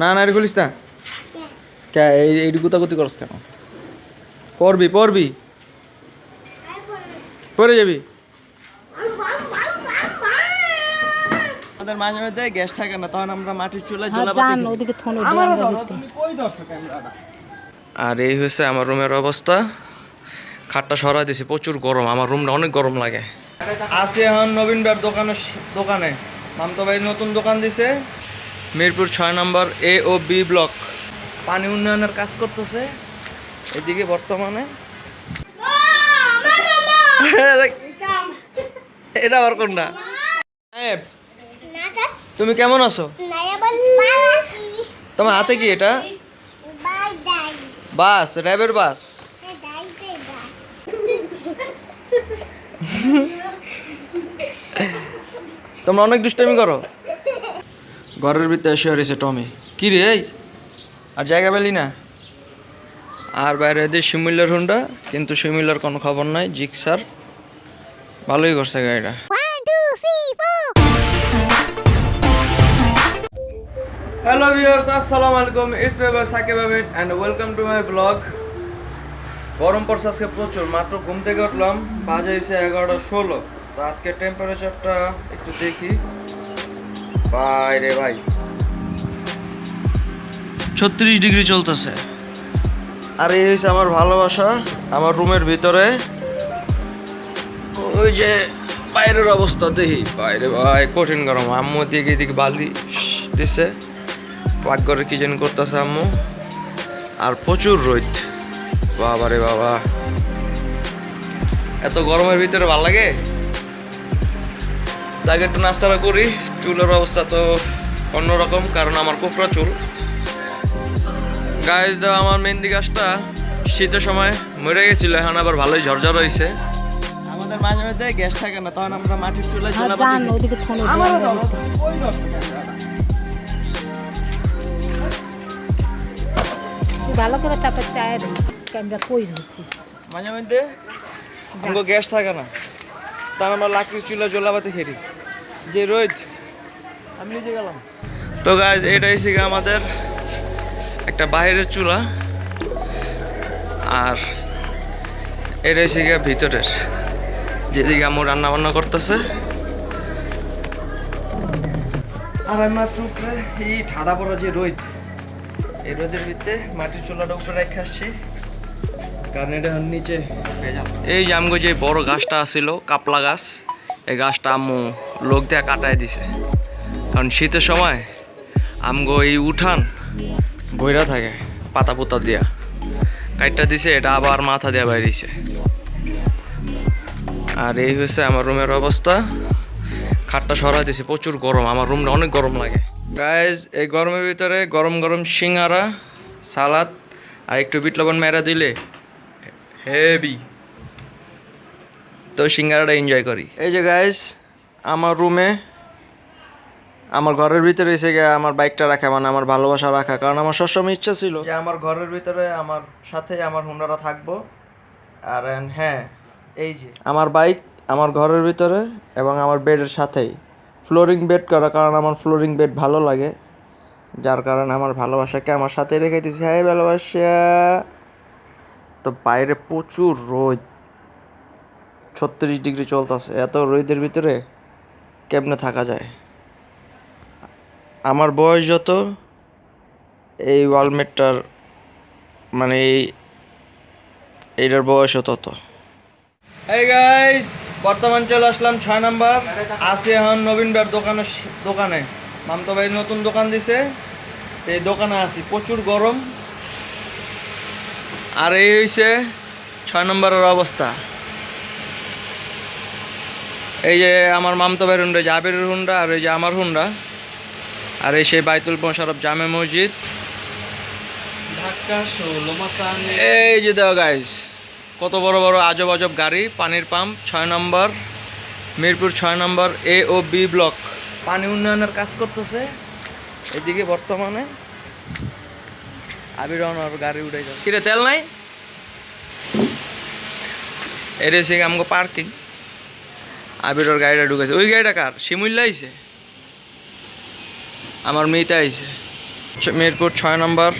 না না এটা খুলিস না। কে এই এইটু গুতাগুতি করস কেন? পড়বি পড়বি। পড়ে যাবি। আমাদের মাঝে মাঝে গ্যাস থাকে না তখন আমরা মাটির চুলায় হ্যাঁ আর এই হয়েছে আমার রুমের অবস্থা। খাটটা সরাই দিছি প্রচুর গরম আমার রুমটা অনেক গরম লাগে। আসি এখন নবীন দোকানে দোকানে। মামতো ভাই নতুন দোকান দিছে। মিরপুর ছয় নম্বর এ ও বি ব্লক। পানি উন্নয়নের কাজ করতেছে। এদিকে বর্তমানে এটা আবার কোনটা? তুমি কেমন আছো? তোমার হাতে কি এটা? বাস র্যাবের বাস। তোমরা অনেক দুষ্টামি করো। ঘরের ভিতরে এসে রয়েছে টমি। কি রে এই? আর জায়গা পেলি না? আর বাইরে দিয়ে শিমুল্লার হুন্ডা কিন্তু শিমুল্লার কোনো খবর নাই জিক্সার। ভালোই করছে গাড়িটা। হ্যালো ভিউয়ার্স আসসালামু আলাইকুম। It's me Sakib Ahmed and welcome to my blog গরম পড়ছে আজকে প্রচুর মাত্র ঘুম থেকে উঠলাম। বাজে হয়েছে এগারোটা ষোলো। তো আজকে টেম্পারেচারটা একটু দেখি। ভাই রে ভাই। ছত্রিশ ডিগ্রি চলতেছে। আর এই হয়েছে আমার ভালোবাসা আমার রুমের ভিতরে। ওই যে বাইরের অবস্থা দেখি। বাইরে ভাই কঠিন গরম। আম্মু দিকে এদিকে বালি দিছে। পাক করে কি যেন করতেছে আম্মু। আর প্রচুর রোদ। বাবা রে বাবা। এত গরমের ভিতরে ভালো লাগে? তাকে একটু নাস্তাটা করি। চুলের অবস্থা তো অন্যরকম কারণ আমার কোকড়া চুল। গাছ দেওয়া আমার মেহেন্দি গাছটা শীতের সময় মরে গেছিল এখন আবার ভালোই ঝরঝর হয়েছে আমাদের মাঝে মাঝে গ্যাস থাকে না তখন আমরা মাটির চুলায় হ্যাঁ চুলা ভালো করে তারপর চায়ের ক্যামেরা কই ধরছি? মাঝে মধ্যে আমাকে গ্যাস থাকে না তখন আমরা লাকড়ির চুলা জ্বলাবাতে খেলি। যে রোদ আমি নিজে গেলাম। তো গাছ এটা এসে গিয়ে আমাদের একটা বাইরের চুলা। আর এটা এসে গিয়ে ভিতরের। যেদিকে আমার রান্না বান্না করতেছে। আর আমি মাত্র উপরে এই ঠাড়া পড়া যে রোদ এই রোদের ভিতরে মাটির চুলাটা উপরে রেখে আসছি। কারণ এটা নিচে এই যে যে বড় গাছটা আছিল কাপলা গাছ এই গাছটা আম্মু লোক দিয়ে কাটায় দিছে। কারণ শীতের সময় আমগো এই উঠান বইরা থাকে, পাতা পোতা দিয়া। কাইটটা দিছে, এটা আবার মাথা দেওয়া বাইরেছে আর এই হচ্ছে আমার রুমের অবস্থা। খাটটা সরাই দিছে, প্রচুর গরম, আমার রুমটা অনেক গরম লাগে। গাইজ এই গরমের ভিতরে গরম গরম সিঙ্গারা, সালাদ, আর একটু বিট লবণ মেরা দিলে হেভি। তো সিঙ্গারাটা এনজয় করি। এই যে গাইজ আমার রুমে আমার ঘরের ভিতরে এসে গিয়ে আমার বাইকটা রাখা মানে আমার ভালোবাসা রাখা, কারণ আমার সবসময় ইচ্ছা ছিল যে আমার ঘরের ভিতরে আমার সাথে আমার হুন্ডারা থাকব। আর হ্যাঁ এই যে আমার বাইক আমার ঘরের ভিতরে এবং আমার বেডের সাথেই। ফ্লোরিং বেড করা, কারণ আমার ফ্লোরিং বেড ভালো লাগে। যার কারণে আমার ভালোবাসাকে আমার সাথে রেখে দিয়েছি। হ্যাঁ ভালোবাসা। তো বাইরে প্রচুর রোদ। ছত্রিশ ডিগ্রি চলতেছে। এত রোদের ভিতরে কেমনে থাকা যায়? আমার বয়স যত, এই ওয়ালমেটটার মানে এই, এইটার বয়সও তত। এই গাইস বর্তমান চলে আসলাম ছয় নাম্বার। আসি এখন নবীন ভাইয়ের দোকানে দোকানে। মামতো ভাই নতুন দোকান দিছে, এই দোকানে আছি। প্রচুর গরম। আর এই হইছে ছয় নম্বরের অবস্থা। এই যে আমার মামতো ভাইয়ের হুন্ডা যে আবিরের হুন্ডা আর এই যে আমার হুন্ডা। আর এই সেই বাইতুল মোশারফ জামে মসজিদ। এই যে দেওয়া গাইস কত বড় বড় আজব আজব গাড়ি পানির পাম্প ছয় নম্বর মিরপুর ছয় নম্বর এ ও বি ব্লক পানি উন্নয়নের কাজ করতেছে। এদিকে বর্তমানে আবির গাড়ি উঠে যাবে কিরে তেল নাই? এটা হচ্ছে আমাকে পার্কিং আবিরের গাড়িটা ঢুকেছে। ওই গাড়িটা কার? শিমুল্লা আইছে? আমার মেয়েটা আইছে মিরপুর ছয় নম্বর।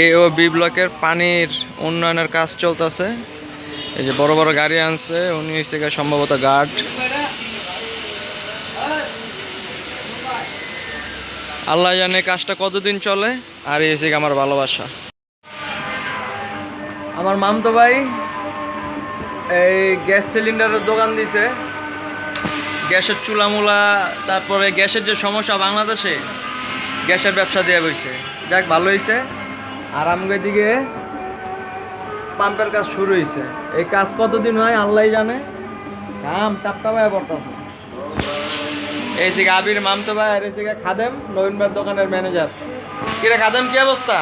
এ ও বি ব্লকের পানির উন্নয়নের কাজ চলতেছে। এই যে বড় বড় গাড়ি আনছে, উনি গিয়ে সম্ভবত গার্ড আল্লাহ জানে কাজটা কতদিন চলে, আর এই গিয়ে আমার ভালোবাসা। আমার মামতো ভাই এই গ্যাস সিলিন্ডারের দোকান দিছে। গ্যাসের চুলামুলা তারপরে গ্যাসের যে সমস্যা বাংলাদেশে গ্যাসের ব্যবসা দেওয়া বইছে যাক ভালো হয়েছে আর আমগের দিকে পাম্পের কাজ শুরু হয়েছে এই কাজ কতদিন হয় আল্লাহ জানে। কাম টাপটা ভাই পড়তেছে এই থেকে আবির মামতো ভাই আর এই থেকে খাদেম নবীনবার দোকানের ম্যানেজার। কিরে খাদেম কি অবস্থা?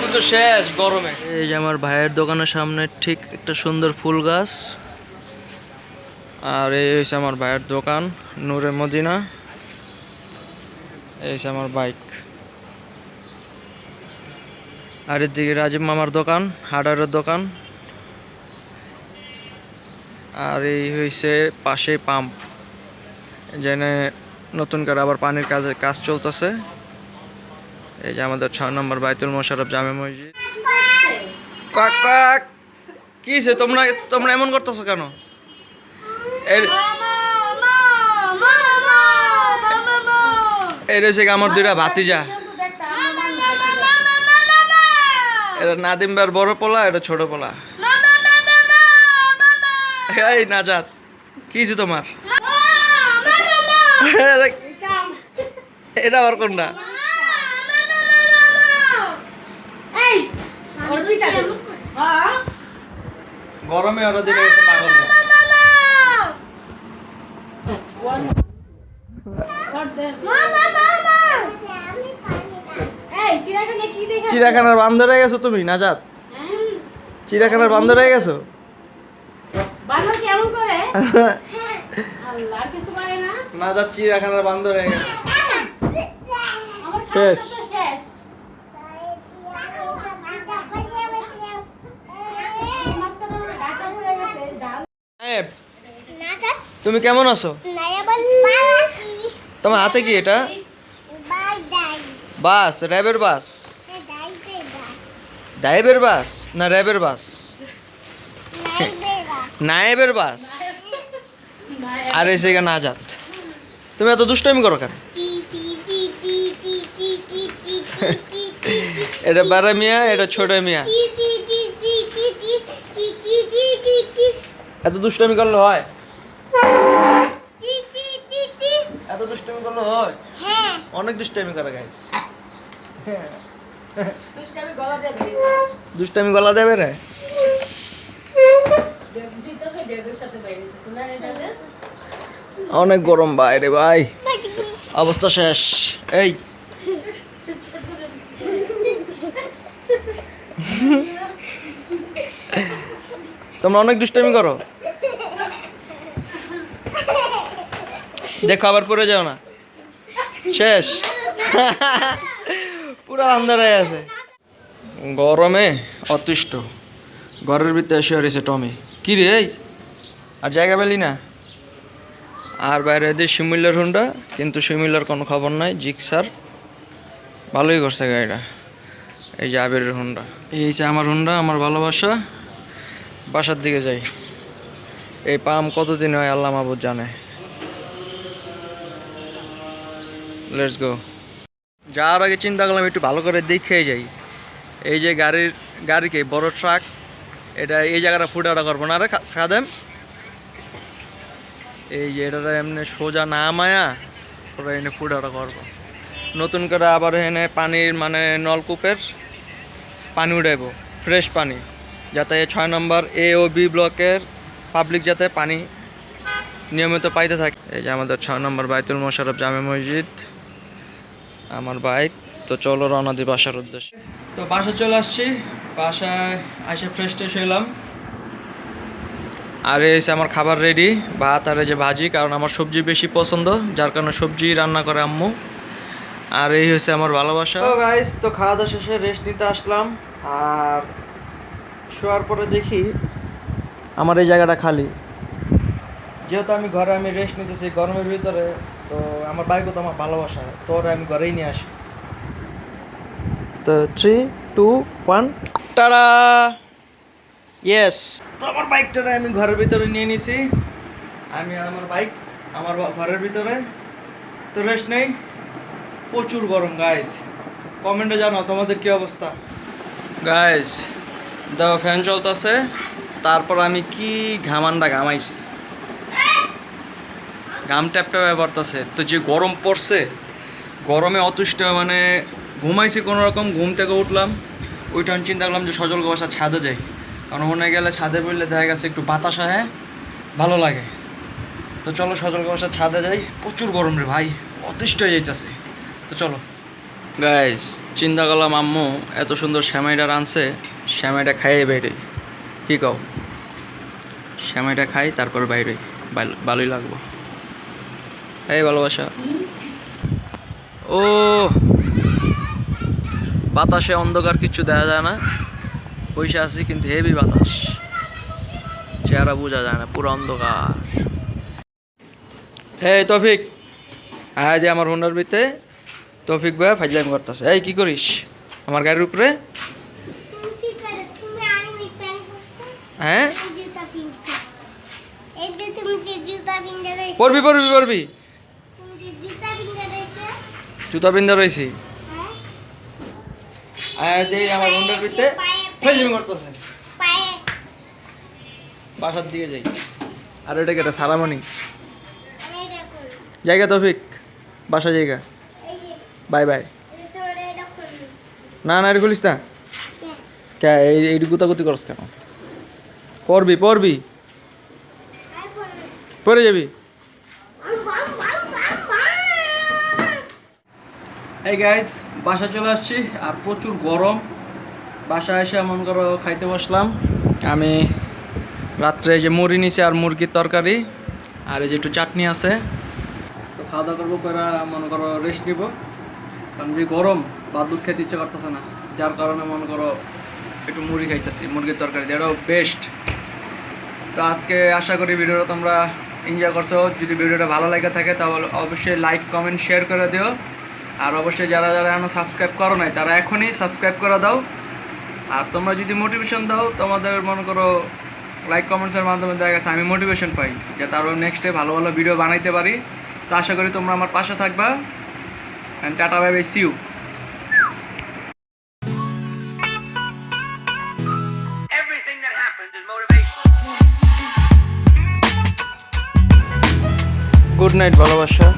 তুই তো শেষ গরমে। এই যে আমার ভাইয়ের দোকানের সামনে ঠিক একটা সুন্দর ফুল গাছ। আর এই হচ্ছে আমার ভাইয়ের দোকান নূরে মদিনা। এই হচ্ছে আমার বাইক। আর এদিকে রাজীব মামার দোকান হার্ডওয়ারের দোকান। আর এই হয়েছে পাশে পাম্প যেখানে নতুন করে আবার পানির কাজে কাজ চলতেছে। এই যে আমাদের ছয় নম্বর বাইতুল মোশারফ জামে মসজিদ। কাক কাক। কি হয়েছে তোমরা তোমরা এমন করতেছো কেন? এর হচ্ছে আমার দুইটা ভাতিজা এটা নাদিম ভাইয়ের বড় পোলা এটা ছোট পোলা এই নাজাত কি তোমার এটা- এটা আবার কোনটা গরমে ওরা দিকে হয়ে। চিড়িয়াখানার বান্দর হয়ে গেছো তুমি নাজাত? চিড়িয়াখানার বান্দর হয়ে গেছো কেমন করে? আল্লাহ আর কিছু পারে না। নাজাত চিড়িয়াখানার বান্দর হয়ে গেছে। আমার শেষ। খাওয়া তো শেষ আমার তো মনে হয় ডাসা পড়ে গেছে ডাল সাহেব, তুমি কেমন আছো তোমার হাতে কি এটা? বাস, র্যাবের বাস। ডাইবের বাস না র্যাবের বাস? নায়েবের বাস। আর এসে গা নাজাত তুমি এত দুষ্টামি করো কেন? এটা বারা মিয়া, এটা ছোট মিয়া। এত দুষ্টামি করলে হয়? অনেক দুষ্টামি করে গাইস দুষ্টামি গলা দেবে। দুষ্টামি গলা দেবে রে? অনেক গরম বাইরে ভাই অবস্থা শেষ। এই। তোমরা অনেক দুষ্টামি করো। দেখো আবার পরে যাও না। শেষ। পুরো আন্ধার হয়ে আছে। গরমে অতিষ্ঠ। ঘরের ভিতরে এসে রয়েছে টমি। কি রে এই? আর জায়গা পেলি না? আর বাইরে দিয়ে শিমুল্লার হুন্ডা, কিন্তু শিমুল্লার কোনো খবর নাই, জিক্সার। ভালোই করছে গাড়িটা। এই যে আবিরের হুন্ডা। এই যে আমার হুন্ডা, আমার ভালোবাসা। বাসার দিকে যাই। এই পাম কতদিন হয় আল্লাহ মাহবুদ জানে। লেটস গো যাওয়ার আগে চিন্তা করলাম একটু ভালো করে দেখে যাই। এই যে গাড়ির গাড়িকে বড় ট্রাক এটা এই জায়গাটা ফুটাটা করব না রে খাদেম? এই যে এটা এমনি সোজা না মায়া, ওরা এনে ফুটাটা করব। নতুন করে আবার এনে পানির মানে নলকূপের পানি উঠাইব ফ্রেশ পানি। যাতে ছয় নম্বর এ ও বি ব্লকের পাবলিক যাতে পানি নিয়মিত পাইতে থাকে। এই যে আমাদের ছয় নম্বর বাইতুল মোশারফ জামে মসজিদ। আমার বাইক। তো চলো রওনা দিই বাসার উদ্দেশ্যে। তো বাসা চলে আসছি। বাসায় এসে ফ্রেশ ট্রেশ হইলাম। আর এই হচ্ছে আমার খাবার রেডি ভাত আর এই যে ভাজি কারণ আমার সবজি বেশি পছন্দ যার কারণে সবজি রান্না করে আম্মু। আর এই হচ্ছে আমার ভালোবাসা। তো গাইস তো খাওয়া দাওয়া শেষে রেস্ট নিতে আসলাম। আর শোয়ার পরে দেখি আমার এই জায়গাটা খালি। যেহেতু আমি ঘরে আমি রেস্ট নিতেছি গরমের ভিতরে তো আমার বাইকও তো আমার ভালোবাসা তো ওরা আমি ঘরেই নিয়ে আসি। তো three two one tata! Yes তো আমার বাইকটারে আমি ঘরের ভিতরে নিয়ে নিছি। আমি আর আমার বাইক আমার ঘরের ভিতরে। তো রেস্ট নেই। প্রচুর গরম গাইস কমেন্টে জানাও তোমাদের কি অবস্থা। গাইস দেখো ফ্যান চলতেছে। তারপর আমি কি ঘামানটা ঘামাইছি। ঘাম ট্যাপটা ট্যাপে পড়তেছে তো যে গরম পড়ছে, গরমে অতুষ্ট মানে ঘুমাইছি কোনো রকম, ঘুম থেকে উঠলাম ওইটা আমি চিন্তা করলাম যে সজল বাসা ছাদে যাই। কারণ ওখানে গেলে ছাদে পড়লে দেখা গেছে একটু বাতাস আহে, ভালো লাগে। তো চলো সজল বাসার ছাদে যাই। প্রচুর গরম রে ভাই, অতিষ্ঠ হয়ে যাইতেছে। তো চলো। গাইস চিন্তা করলাম, আম্মু, এত সুন্দর শ্যামাইটা রানছে শ্যামাইটা খাইয়ে বাইরে কি কও? শ্যামাইটা খাই, তারপর বাইরে ভালোই লাগবো। এই ভালোবাসা। ও বাতাসে অন্ধকার কিছু দেখা যায় না। পয়সা আছি কিন্তু হেভি বাতাস। চেহারা বোঝা যায় না পুরো অন্ধকার। হে তফিক হ্যাঁ যে আমার হুন্ডার ভিতরে তফিক ভাই ফাইজলাম করতেছে। এই কি করিস? আমার গাড়ির উপরে? তুমি কি করে তুমি আর্মি প্যান্ট পরছো হ্যাঁ পড়বি পড়বি পড়বি তুমি যে জুতা পিনতে রয়েছে জুতা পিন্ধে রয়েছি। আমার ফাইজলাম করতেছে। বাসার দিকে যাই। আর এটা কেটে সারামণি জায়গা তফিক বাসা জায়গা। Bye bye. না না, এটা খুলিস না। কে, এই গুতাগুতি করস কেন? পড়বি পড়বি। করবে পড়ে যাবি? এই গাইজ বাসা চলে আসছি আর প্রচুর গরম। বাসা এসে মন করো খাইতে বসলাম। আমি রাত্রে যে মুড়ি নিছি আর মুরগির তরকারি, আর এই যে একটু চাটনি আছে। তো খাওয়া দাওয়া করব করে মনে করো রেস্ট নিব। কারণ যে গরম দুধ খেতে ইচ্ছে করতেছে না। যার কারণে মনে করো একটু মুড়ি খাইতেছি, মুরগির তরকারি। এটাও বেস্ট তো আজকে আশা করি ভিডিওটা তোমরা এনজয় করছ। যদি ভিডিওটা ভালো লাগে থাকে তাহলে অবশ্যই লাইক কমেন্ট শেয়ার করে দিও। আর অবশ্যই যারা যারা এখনও সাবস্ক্রাইব করো নাই তারা এখনই সাবস্ক্রাইব করে দাও। আর তোমরা যদি মোটিভেশন দাও তোমাদের মনে করো লাইক কমেন্টসের মাধ্যমে দেখা গেছে আমি মোটিভেশন পাই যাতে আরও নেক্সটে ভালো ভালো ভিডিও বানাইতে পারি। তো আশা করি তোমরা আমার পাশে থাকবা। And tata bye bye see you. Good night ভালোবাসা।